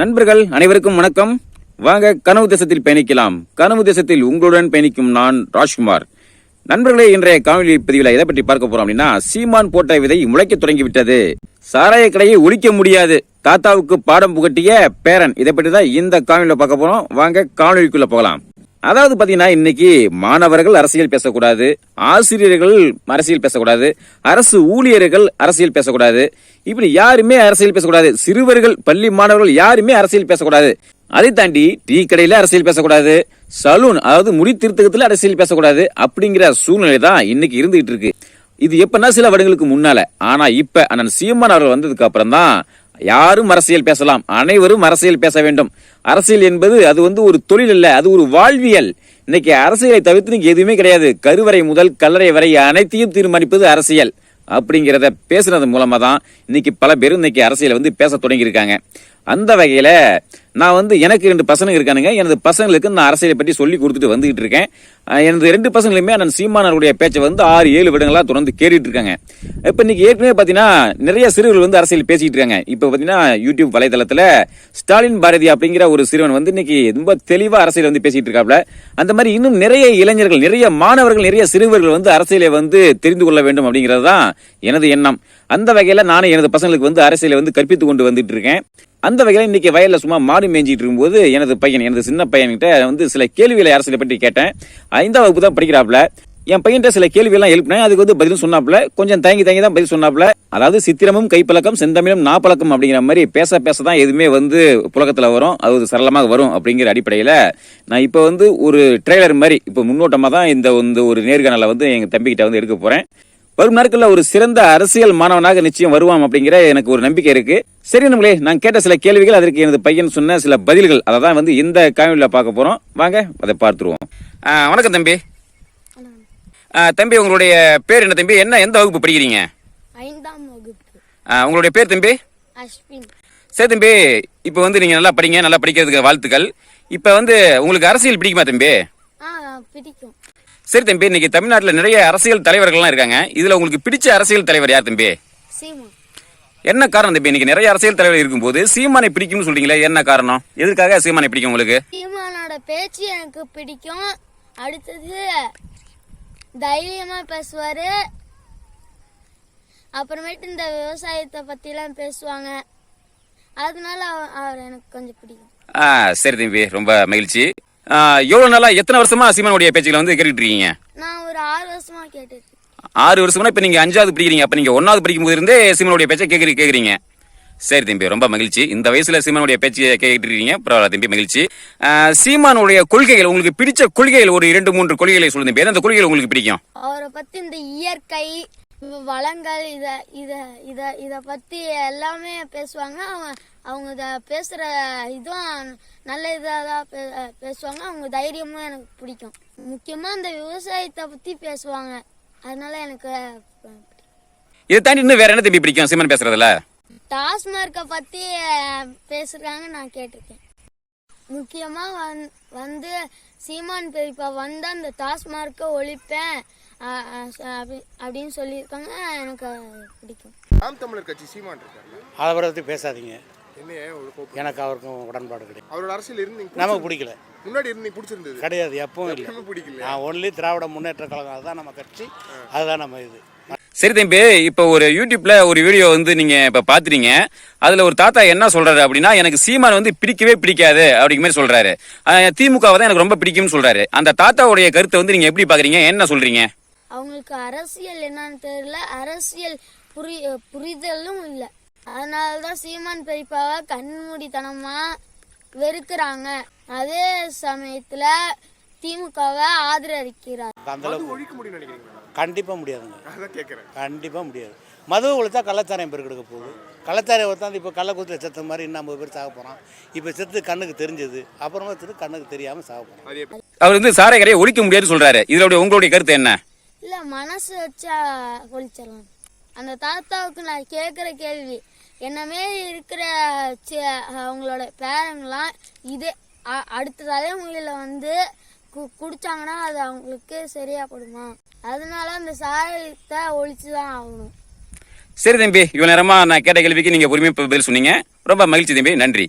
நண்பர்கள் அனைவருக்கும் வணக்கம். வாங்க கனவு தேசத்தில் பயணிக்கலாம். கனவு தேசத்தில் உங்களுடன் பயணிக்கும் நான் ராஜ்குமார். நண்பர்களே இன்றைய காணொலி பதிவில் எதை பற்றி பார்க்க போறோம் அப்படின்னா சீமான் போட்ட விதை முளைக்க தொடங்கி விட்டது சாராய கடையை ஒழிக்க முடியாது. தாத்தாவுக்கு பாடம் புகட்டிய பேரன். இதை பற்றி தான் இந்த காணொலியில பார்க்க போறோம். வாங்க காணொலிக்குள்ள போகலாம். அதாவது பாத்தீங்கன்னா இன்னைக்கு மாணவர்கள் அரசியல் பேசக்கூடாது ஆசிரியர்கள் அரசியல் பேசக்கூடாது அரசு ஊழியர்கள் அரசியல் பேசக்கூடாது இப்படி யாருமே அரசியல் பேசக்கூடாது சிறுவர்கள் பள்ளி மாணவர்கள் யாருமே அரசியல் பேசக்கூடாது. அதை தாண்டி டீ கடையில அரசியல் பேசக்கூடாது சலூன் அதாவது முடி திருத்தகத்துல அரசியல் பேசக்கூடாது அப்படிங்கிற சூழ்நிலை தான் இன்னைக்கு இருந்துகிட்டு இருக்கு. இது எப்பன்னா சில வருடங்களுக்கு முன்னால. ஆனா இப்ப அண்ணன் சீமான் அவர்கள் வந்ததுக்கு அப்புறம் தான் யாரும் அரசியல் பேசலாம். அனைவரும் அரசியல் பேச வேண்டும். அரசியல் என்பது அது வந்து ஒரு தொழில் அல்ல அது ஒரு வாழ்வியல். இன்னைக்கு அரசியலை தவிர்த்து நீங்க எதுவுமே கிடையாது. கருவறை முதல் கல்லறை வரை அனைத்தையும் தீர்மானிப்பது அரசியல். அப்படிங்கிறத பேசுனது மூலமா தான் இன்னைக்கு பல பேரும் இன்னைக்கு அரசியலை வந்து பேச தொடங்கியிருக்காங்க. அந்த வகையில நான் வந்து எனக்கு ரெண்டு பசங்க இருக்கானுங்க. எனது பசங்களுக்கு நான் அரசியலை பற்றி சொல்லி கொடுத்துட்டு வந்துகிட்டு இருக்கேன். எனது ரெண்டு பசங்களுமே நான் சீமானவருடைய பேச்சை வந்து ஆறு ஏழு விடங்களாக தொடர்ந்து கேட்டுட்டு இருக்காங்க. இப்போ இன்னைக்கு ஏற்கனவே பார்த்தீங்கன்னா நிறைய சிறுவர்கள் வந்து அரசியல் பேசிகிட்டு இருக்காங்க. இப்போ பார்த்தீங்கன்னா யூடியூப் வலைதளத்தில் ஸ்டாலின் பாரதி அப்படிங்கிற ஒரு சிறுவன் வந்து இன்னைக்கு ரொம்ப தெளிவாக அரசியல் வந்து பேசிகிட்டு இருக்காப்ல அந்த மாதிரி இன்னும் நிறைய இளைஞர்கள் நிறைய மாணவர்கள் நிறைய சிறுவர்கள் வந்து அரசியலை வந்து தெரிந்து கொள்ள வேண்டும் அப்படிங்கிறது தான் எனது எண்ணம். அந்த வகையில் நானும் எனது பசங்களுக்கு வந்து அரசியலை வந்து கற்பித்து கொண்டு வந்துட்டு இருக்கேன். அந்த வகையில் இன்றைக்கி வயலில் சும்மா மாடு மேய்ஞ்சிட்டு இருக்கும்போது எனது பையன் எனது சின்ன பையன்கிட்ட வந்து சில கேள்விகளை அரசியலை பற்றி கேட்டேன். ஐந்தாம் வகுப்பு தான் படிக்கிறாப்புல. என் பையன்கிட்ட சில கேள்வி எல்லாம் எழுப்பினேன் அதுக்கு வந்து பதிலும் சொன்னாப்புல. கொஞ்சம் தயங்கி தயங்கி தான் பதில் சொன்னாப்புல. அதாவது சித்திரமும் கைப்பழக்கம் செந்தமிழும் நாப்பழக்கம் அப்படிங்கிற மாதிரி பேச பேச தான் எதுவுமே வந்து புழக்கத்தில் வரும். அது சரளமாக வரும் அப்படிங்கிற அடிப்படையில் நான் இப்போ வந்து ஒரு ட்ரெய்லர் மாதிரி இப்போ முன்னோட்டமாக தான் இந்த வந்து ஒரு நேர்காணலை வந்து எங்கள் தம்பிக்கிட்ட வந்து எடுக்க போகிறேன் வரும் நாட்கள்ல ஒரு சிறந்த அரசியல் மாணவனாக நிச்சயம் வருவான் அப்படிங்கிற எனக்கு ஒரு நம்பிக்கை இருக்கு. சரி நம்மளே நான் கேட்ட சில கேள்விகள் அதற்கு எனது பையன் சொன்ன சில பதில்கள் அதை தான் வந்து இந்த காணொலியில பார்க்க போறோம். வாங்க அதை பார்த்துருவோம். வணக்கம் தம்பி. தம்பி உங்களுடைய பேர் என்ன தம்பி? என்ன எந்த வகுப்பு படிக்கிறீங்க? ஐந்தாம் வகுப்பு. ஆ, உங்களுடைய பேர் தம்பி? சரி தம்பி இப்போ வந்து நீங்க நல்லா படிங்க நல்லா படிக்கிறதுக்கு வாழ்த்துக்கள். இப்போ வந்து உங்களுக்கு அரசியல் பிடிக்குமா தம்பி? பிடிக்கும். சரி தம்பி இன்னைக்கு தமிழ்நாட்டில் நிறைய அரசியல் தலைவர்கள்லாம் இருக்காங்க. இதுல உங்களுக்கு பிடிச்ச அரசியல் தலைவர் யார் தம்பி? என்ன காரணம் தம்பி இன்னைக்கு நிறைய அரசியல் தலைவர் இருக்கும்போது சீமானை பிடிக்கும்னு சொல்றீங்களே என்ன காரணம்? எதுக்காக சீமானை பிடிக்கும் உங்களுக்கு? சீமானோட பேச்சு எனக்கு பிடிக்கும். அடுத்தது தைரியமா பேசுவாரு. அப்புறமேட்டு இந்த விவசாயத்தை பத்திலாம் பேசுவாங்க. அதனால அவ- அவர் எனக்கு கொஞ்சம் பிடிக்கும். ஆ சரி தம்பி ரொம்ப மகிழ்ச்சி. ஆ, எவ்வளவு நாளா எத்தனை வருஷமா சீமானுடைய பேச்சுகளை வந்து கேட்டுட்டு இருக்கீங்க நான் ஒரு ஆறு வருஷமா கேட்டிருக்கேன் ஆறு வருஷமா இப்ப நீங்க அஞ்சாவது படிக்கிறீங்க. அப்ப நீங்க ஒன்னாவது படிக்கும் போது இருந்தே சீமானுடைய பேச்சை கேக்குறீ கேக்குறீங்க. சரி தம்பி ரொம்ப மகிழ்ச்சி. இந்த வயசுல சீமானுடைய பேச்சு கேட்டுட்டு இருக்கீங்க பரவாயில்ல தம்பி மகிழ்ச்சி. சீமானுடைய கொள்கைகள் உங்களுக்கு பிடிச்ச கொள்கைகள் ஒரு இரண்டு மூன்று கொள்கைகளை சொல்லுங்க தம்பி. எந்த கொள்கைகள் உங்களுக்கு பிடிக்கும்? அவரை பத்தி இந்த இயற்கை வளங்கள் இத இத இத இத பத்தி எல்லாமே பேசுவாங்க. அவங்க அவங்க இத பேசுற இதுவும் நல்ல இதாக தான் பே- பேசுவாங்க. அவங்க தைரியமும் எனக்கு பிடிக்கும். முக்கியமா இந்த விவசாயத்தை பத்தி பேசுவாங்க. அதனால எனக்கு. இதை தாண்டி இன்னும் வேற என்ன தம்பி பிடிக்கும்? சீமான் பேசுறதுல? டாஸ்மார்க்கை பத்தி பேசுறாங்க நான் கேட்டிருக்கேன். முக்கியமா வந்- வந்து சீமான் பெரியப்பா வந்து அந்த டாஸ்மார்க்கை ஒழிப்பேன். அப்படின்னு சொல்லியிருக்காங்க. எனக்கு பிடிக்கும். நாம் தமிழர் கட்சி சீமான் இருக்காரு அதை பற்றி பேசாதீங்க. எனக்கு அவருக்கும் உடன்பாடு கிடையாது. அவரோட அரசியல் இருந்து நீங்க நமக்கு பிடிக்கல. முன்னாடி இருந்து பிடிச்சிருந்தது? கிடையாது எப்பவும் இல்லை. எப்பவுமே பிடிக்கல நான் ஒன்லி திராவிட முன்னேற்ற கழகம் அதுதான் நம்ம கட்சி. அதுதான் நம்ம இது. சரி தம்பி இப்போ ஒரு யூடியூப்ல ஒரு வீடியோ வந்து நீங்க இப்ப பாத்துறீங்க அதுல ஒரு தாத்தா என்ன சொல்றாரு அப்படின்னா எனக்கு சீமான் வந்து பிடிக்கவே பிடிக்காது அப்படிங்கிற மாதிரி சொல்றாரு. திமுகவை தான் எனக்கு ரொம்ப பிடிக்கும்னு சொல்றாரு. அந்த தாத்தாவுடைய கருத்தை வந்து நீங்க எப்படி பாக்குறீங்க? என்ன சொல்றீங்க? அவங்களுக்கு அரசியல் என்னன்னு தெரியல. அரசியல் புரி புரிதலும் இல்லை. அதனாலதான் சீமான் பெரியப்பாவை கண்மூடித்தனமா வெறுக்கிறாங்க. அதே சமயத்துல திமுகவை ஆதரிக்கிறார். மது கண்டிப்பாக முடியாதுங்க. கண்டிப்பாக முடியாது. மதுவை ஒழித்தா கள்ளச்சாராயம் பெருக்கெடுக்க போகுது. கள்ளச்சாராயம் ஒருத்தாந்து இப்போ கள்ளக்குத்தில் செத்த மாதிரி இன்னும் ஐம்பது பேர் சாக போகிறான் இப்போ செத்து கண்ணுக்கு தெரிஞ்சது. அப்புறமா செத்து கண்ணுக்கு தெரியாமல் சாக போகிறான் அவர் வந்து சாரை கரையை ஒழிக்க முடியாதுன்னு சொல்றாரு. இதோட உங்களுடைய கருத்து என்ன? இல்ல மனசு வச்சா ஒழிச்சிடலாம். அந்த தாத்தாவுக்கு நான் கேட்குற கேள்வி என்னமே இருக்கிற அவங்களோட பேரங்களாம் இதே அடுத்த தலைமுறையில வந்து குடிச்சாங்கன்னா அது அவங்களுக்கு சரியாப்படுமா அதனால அந்த சாயத்தை ஒழிச்சு தான் ஆகணும். சரி தம்பி இவ்வளவு நேரமா நான் கேட்ட கேள்விக்கு நீங்க பொறுமையா பதில் சொன்னீங்க. ரொம்ப மகிழ்ச்சி தம்பி நன்றி.